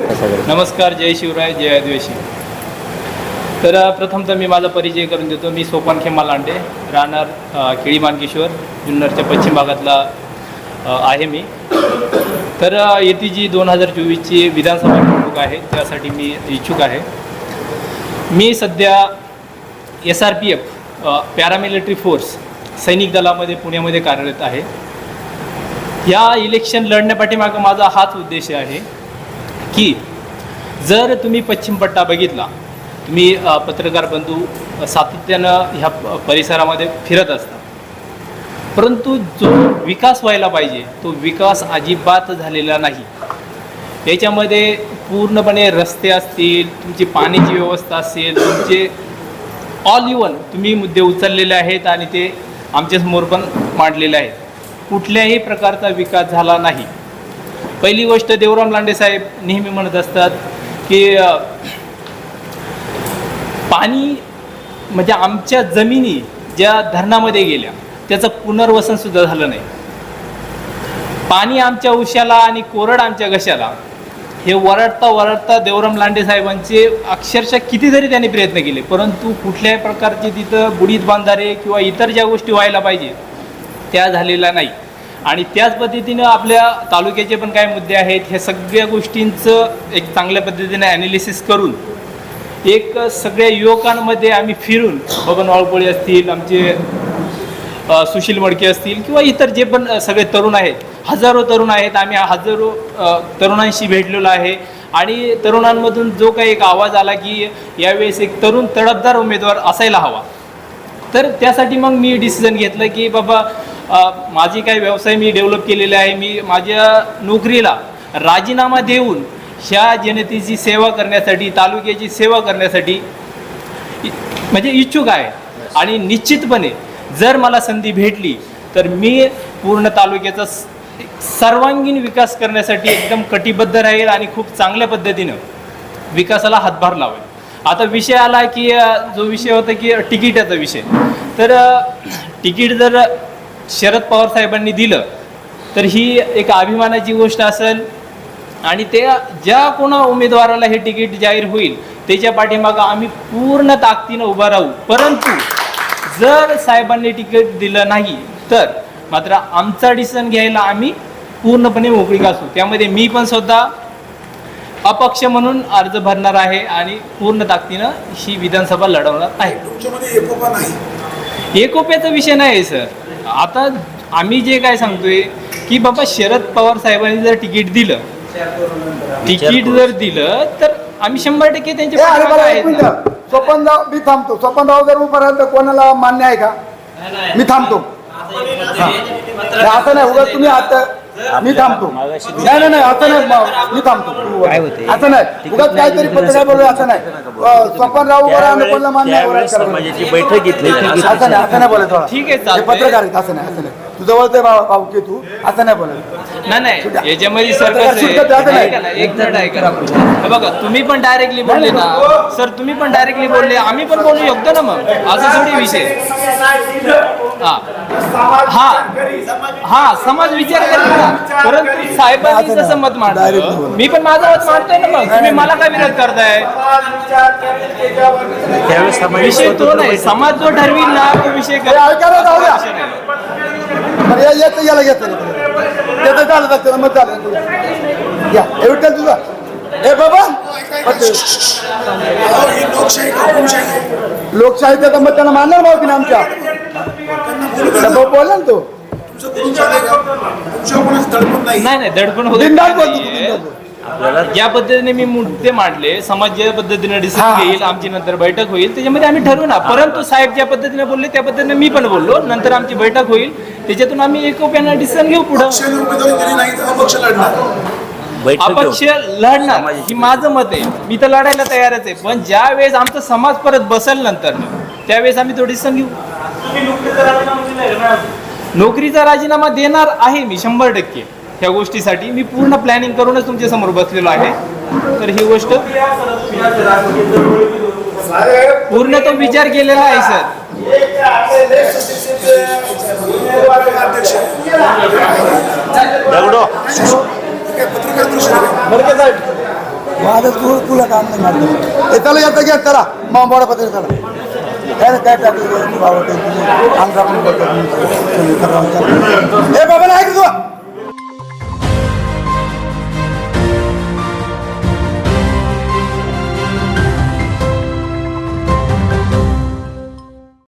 नमस्कार जय शिवराय जय आदिवासी. तर अ, प्रथम तर मी माझा परिचय करून देतो. मी सोपान खेमा लांडे राहणार केळी मानकेश्वर जुन्नरच्या पश्चिम भागातला आहे मी. तर येथे जी दोन हजार चोवीसची विधानसभा निवडणूक आहे त्यासाठी मी इच्छुक आहे. मी सध्या S R P F paramilitary force सैनिक दलामध्ये पुण्यामध्ये कार्यरत आहे. या इलेक्शन लढण्यापाठीमागं माझा हाच उद्देश आहे. की जर तुम्ही पश्चिम पट्टा बघितला तुम्ही पत्रकार बंधू सातत्यानं ह्या परिसरामध्ये फिरत असता. परंतु जो विकास व्हायला पाहिजे तो विकास अजिबात झालेला नाही. याच्यामध्ये पूर्णपणे रस्ते असतील तुमची पाण्याची व्यवस्था असेल तुमचे ऑल इवन तुम्ही मुद्दे उचललेले आहेत आणि ते आमच्यासमोर पण मांडलेले आहेत. कुठल्याही प्रकारचा विकास झाला नाही. पहिली गोष्ट देवराम लांडे साहेब नेहमी म्हणत असतात की पाणी म्हणजे आमच्या जमिनी ज्या धरणामध्ये गेल्या त्याचं पुनर्वसन सुद्धा झालं नाही. पाणी आमच्या उशाला आणि कोरड आमच्या घशाला हे वरडता वरडता देवराम लांडे साहेबांचे अक्षरशः कितीतरी त्यांनी प्रयत्न केले परंतु कुठल्याही प्रकारचे तिथं बुडीत बांधारे किंवा इतर ज्या गोष्टी व्हायला पाहिजे त्या झालेल्या नाही. आणि त्याच पद्धतीनं आपल्या तालुक्याचे पण काय मुद्दे आहेत ह्या सगळ्या गोष्टींचं एक चांगल्या पद्धतीने ॲनालिसिस करून एक सगळ्या युवकांमध्ये आम्ही फिरून बबन वाळपोळे असतील आमचे सुशील मडके असतील किंवा इतर जे पण सगळे तरुण आहेत हजारो तरुण आहेत आम्ही हजारो तरुणांशी भेटलेलो आहे. आणि तरुणांमधून जो काही एक आवाज आला की यावेळेस एक तरुण तडफदार उमेदवार असायला हवा. तर त्यासाठी मग मी डिसिजन घेतलं की बाबा माझी काही व्यवसाय मी डेव्हलप केलेले आहे. मी माझ्या नोकरीला राजीनामा देऊन ह्या जनतेची सेवा करण्यासाठी तालुक्याची सेवा करण्यासाठी म्हणजे इच्छुक आहे. आणि निश्चितपणे जर मला संधी भेटली तर मी पूर्ण तालुक्याचा सर्वांगीण विकास करण्यासाठी एकदम कटिबद्ध राहील आणि खूप चांगल्या पद्धतीनं विकासाला हातभार लावेल. आता विषय आला की जो विषय होता की तिकिटाचा विषय. तर तिकीट जर शरद पवार साहेबांनी दिलं तर ही एक अभिमानाची गोष्ट असेल. आणि ते ज्या कोणा उमेदवाराला हे तिकीट जाहीर होईल त्याच्या पाठीमागं आम्ही पूर्ण ताकदीनं उभा राहू. परंतु जर साहेबांनी तिकीट दिलं नाही तर मात्र आमचा डिसिजन घ्यायला आम्ही पूर्णपणे मोकळीक असू. त्यामध्ये मी पण सुद्धा अपक्ष म्हणून अर्ज भरणार आहे आणि पूर्ण ताकदीनं ही विधानसभा लढवणार आहे. एकोप्याचा विषय नाही सर. आता आम्ही जे काय सांगतोय की बाबा शरद पवार साहेबांनी जर तिकीट दिलं तिकीट जर दिलं तर आम्ही शंभर टक्के त्यांच्या पाठीमागं आहेत ना. मिनिट. स्वपनराव मी थांबतो. स्वपनराव जर उभं राहिलं तर कोणाला मान्य आहे का? मी थांबतो. असं नाही उगाच तुम्ही आता मी थांबतो. नाही नाही नाही असं नाही म- मी थांबतो. काय होते? असं नाही. उगाच काहीतरी पत्रकार बोलू असं नाही. अं, स्वपनराव उभं राहिलं कोणाला मान्य राहिलं. समाजाची बैठक घेतली असं नाही असं नाही बोलत. ठीक आहे, हे. पत्रकार आहेत असं नाही असं नाही. तू जवळ ते भावके तू? असं नाही बोलत. नाही नाही याच्यामध्ये सर पत्रकार कसं सुटत जातं आहे नाही. ऐका ना, एक मिनिट ऐका हे बघा तुम्ही पण डायरेक्टली बोलले ना. सर तुम्ही पण डायरेक्टली बोलले. आम्ही पण बोलू शकतो ना मग. असं थोडी विषय. हा. हा. हा समाज विचार करतो ना परंतु साहेबांनी जसं मत मांडलं. मी पण माझं मत मांडतोय ना मग. तुम्ही मला काय विरोध करताय? विषय तो नाही. समाज जो ठरविल ना तो विषय येतं याला मग या. हे विठ्ठल तुझा. ए बाबा. लोकशाही? लोकशाही मग त्यांना मानणार की नाही आमच्या. बोलू ना तो. नाही नाही नाही दडपण होत बिनधास्त बोलतो तू, नाहीये. बिनधास्त बोल. आपल्याला ज्या पद्धतीने मी मुद्दे मांडले समाज ज्या पद्धतीने हा. डिसिजन घेईल आमची नंतर बैठक होईल त्याच्यामध्ये आम्ही ठरवू ना. परंतु साहेब ज्या पद्धतीने बोलले त्या पद्धतीने मी पण बोललो. नंतर आमची बैठक होईल. त्याच्यातून आम्ही एकोप्यानं डिसिजन घेऊ पुढं. पक्षाने उमेदवारी दिली नाही तर अपक्ष लढणार. बैठक अपक्ष घेऊ. लढणार. समाजाची ही माझं मत आहे. मी तर लढायला तयारच आहे. पण ज्या वेळेस आमचा समाज परत बसेल नंतर त्यावेळेस आम्ही तो डिसिजन घेऊ. नोकरीचा राजीनामा देणार आहे मी शंभर टक्के. ह्या गोष्टीसाठी मी पूर्ण प्लॅनिंग करूनच तुमच्यासमोर बसलेलो आहे. तर ही गोष्ट पूर्ण तो विचार केलेला आहे सर. तुला काम नाही मारत चला येतं घ्या चला. मग मोडा पत्र चला. काय रे, काय टाकलं बाबा ते तुझे अंग आपण बोलतो. हे बाबा नाही ऐक तू